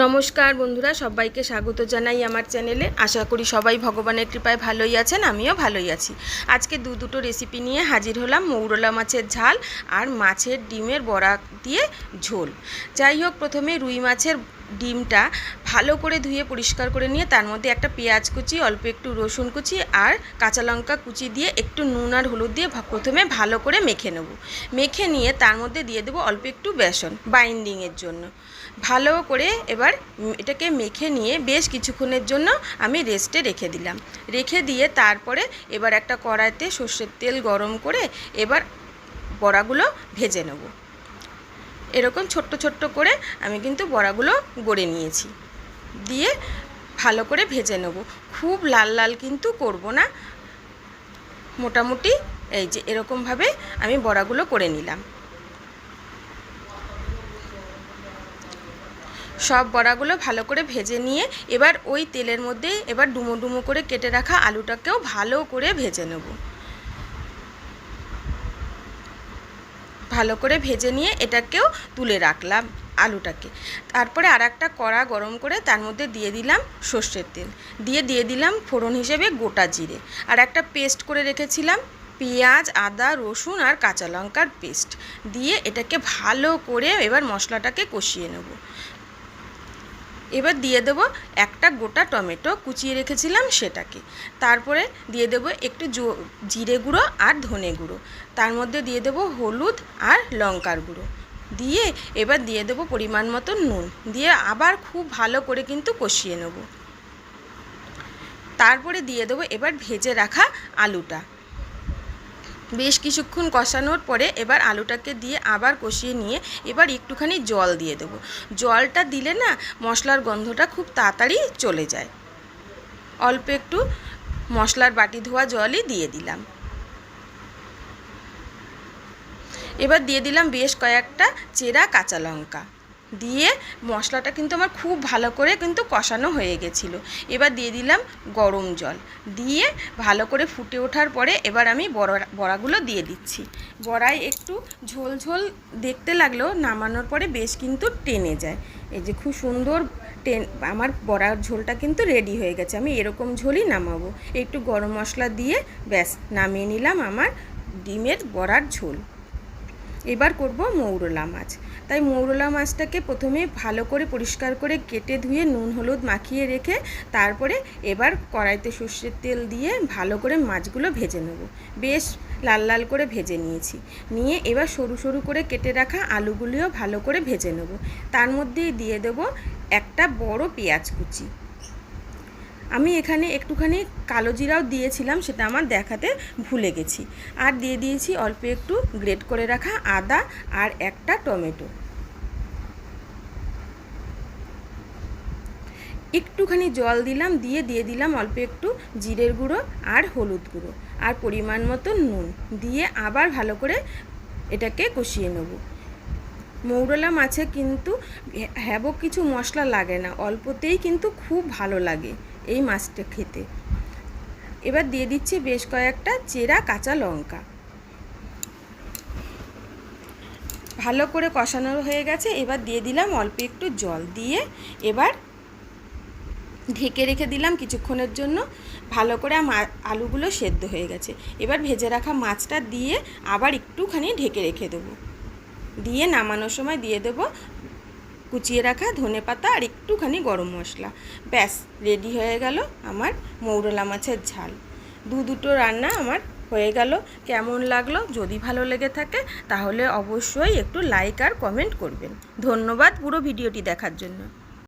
নমস্কার বন্ধুরা, সবাইকে স্বাগত জানাই আমার চ্যানেলে। আশা করি সবাই ভগবানের কৃপায় ভালোই আছেন, আমিও ভালোই আছি। আজকে দু দুটো রেসিপি নিয়ে হাজির হলাম মৌরলা মাছের ঝাল আর মাছের ডিমের বড়া দিয়ে ঝোল। যাই হোক, প্রথমে রুই মাছের ডিমটা ভালো করে ধুয়ে পরিষ্কার করে নিয়ে তার মধ্যে একটা পেঁয়াজ কুচি, অল্প একটু রসুন কুচি আর কাঁচা লঙ্কা কুচি দিয়ে একটু নুন আর হলুদ দিয়ে প্রথমে ভালো করে মেখে নেব। মেখে নিয়ে তার মধ্যে দিয়ে দেবো অল্প একটু বেসন, বাইন্ডিংয়ের জন্য। ভালো করে এবার এটাকে মেখে নিয়ে বেশ কিছুক্ষণের জন্য আমি রেস্টে রেখে দিলাম। রেখে দিয়ে তারপরে এবার একটা কড়াইতে সর্ষের তেল গরম করে এবার বড়াগুলো ভেজে নেব। এরকম ছোট্ট ছোট্ট করে আমি কিন্তু বড়াগুলো গড়ে নিয়েছি। দিয়ে ভালো করে ভেজে নেব। খুব লাল লাল কিন্তু করব না। মোটামুটি এই যে এরকমভাবে আমি বড়াগুলো করে নিলাম। সব বড়াগুলো ভালো করে ভেজে নিয়ে এবার ওই তেলের মধ্যে এবার ডুমো ডুমো করে কেটে রাখা আলুটাকেও ভালো করে ভেজে নেব। ভালো করে ভেজে নিয়ে এটাকেও তুলে রাখলাম আলুটাকে। তারপরে আর একটা কড়া গরম করে তার মধ্যে দিয়ে দিলাম সর্ষের তেল। দিয়ে দিয়ে দিলাম ফোড়ন হিসেবে গোটা জিরে। আর একটা পেস্ট করে রেখেছিলাম, পেঁয়াজ, আদা, রসুন আর কাঁচা লঙ্কার পেস্ট। দিয়ে এটাকে ভালো করে এবার মশলাটাকে কষিয়ে নেব। এবার দিয়ে দেবো একটা গোটা টমেটো কুচিয়ে রেখেছিলাম সেটাকে। তারপরে দিয়ে দেবো একটু জিরে গুঁড়ো আর ধনে গুঁড়ো। তার মধ্যে দিয়ে দেবো হলুদ আর লঙ্কার গুঁড়ো। দিয়ে এবার দিয়ে দেবো পরিমাণ মতো নুন। দিয়ে আবার খুব ভালো করে কিন্তু কষিয়ে নেব। তারপরে দিয়ে দেবো এবার ভেজে রাখা আলুটা। বেশ কিছুক্ষণ কষানোর পরে এবার আলুটাকে দিয়ে আবার কষিয়ে নিয়ে এবার একটুখানি জল দিয়ে দেবো। জলটা দিলে না মশলার গন্ধটা খুব তাড়াতাড়ি চলে যায়। অল্প একটু মশলার বাটি ধোয়া জলই দিয়ে দিলাম। এবার দিয়ে দিলাম বেশ কয়েকটা চেরা কাঁচা লঙ্কা। দিয়ে মশলাটা কিন্তু আমার খুব ভালো করে কিন্তু কষানো হয়ে গেছিল। এবার দিয়ে দিলাম গরম জল। দিয়ে ভালো করে ফুটে ওঠার পরে এবার আমি বড়া, বড়াগুলো দিয়ে দিচ্ছি। বড়ায় একটু ঝোল ঝোল দেখতে লাগলেও নামানোর পরে বেশ কিন্তু টেনে যায়। এই যে খুব সুন্দর টেন, আমার বড়ার ঝোলটা কিন্তু রেডি হয়ে গেছে। আমি এরকম ঝোলই নামাবো। একটু গরম মশলা দিয়ে ব্যাস নামিয়ে নিলাম আমার ডিমের বড়ার ঝোল। এবার করব মৌরলা মাছ। তাই মৌরলা মাছটাকে প্রথমে ভালো করে পরিষ্কার করে কেটে ধুয়ে নুন, হলুদ মাখিয়ে রেখে তারপরে এবার কড়াইতে সর্ষের তেল দিয়ে ভালো করে মাছগুলো ভেজে নেব। বেশ লাল লাল করে ভেজে নিয়েছি। নিয়ে এবার সরু সরু করে কেটে রাখা আলুগুলিও ভালো করে ভেজে নেব। তার মধ্যেই দিয়ে দেব একটা বড় পেঁয়াজ কুচি। আমি এখানে একটুখানি কালো জিরাও দিয়েছিলাম, সেটা আমার দেখাতে ভুলে গেছি। আর দিয়ে দিয়েছি অল্প একটু গ্রেট করে রাখা আদা আর একটা টমেটো। একটুখানি জল দিলাম, দিয়ে দিয়ে দিলাম অল্প একটু জিরের গুঁড়ো আর হলুদ গুঁড়ো আর পরিমাণ মতো নুন। দিয়ে আবার ভালো করে এটাকে কষিয়ে নেব। মৌরলা মাছে কিন্তু হ্যাবক কিছু মশলা লাগে না, অল্পতেই কিন্তু খুব ভালো লাগে। এই মাছটা খেতে। এবার দিয়ে দিচ্ছি বেশ কয়েকটা চেরা কাঁচা লঙ্কা। ভালো করে কষানো হয়ে গেছে, এবার দিয়ে দিলাম অল্প একটু জল দিয়ে এবার ঢেকে রেখে দিলাম কিছুক্ষণের জন্য। ভালো করে আলুগুলো সেদ্ধ হয়ে গেছে। এবার ভেজে রাখা মাছটা দিয়ে আবার একটুখানি ঢেকে রেখে দেবো। দিয়ে নামানোর সময় দিয়ে দেবো কুচিয়ে রাখা ধনে পাতা আর একটুখানি গরম মশলা। ব্যাস, রেডি হয়ে গেল আমার মৌরলা মাছের ঝাল। দু দুটো রান্না আমার হয়ে গেল। কেমন লাগল, যদি ভালো লেগে থাকে তাহলে অবশ্যই একটু লাইক আর কমেন্ট করবেন। ধন্যবাদ পুরো ভিডিওটি দেখার জন্য।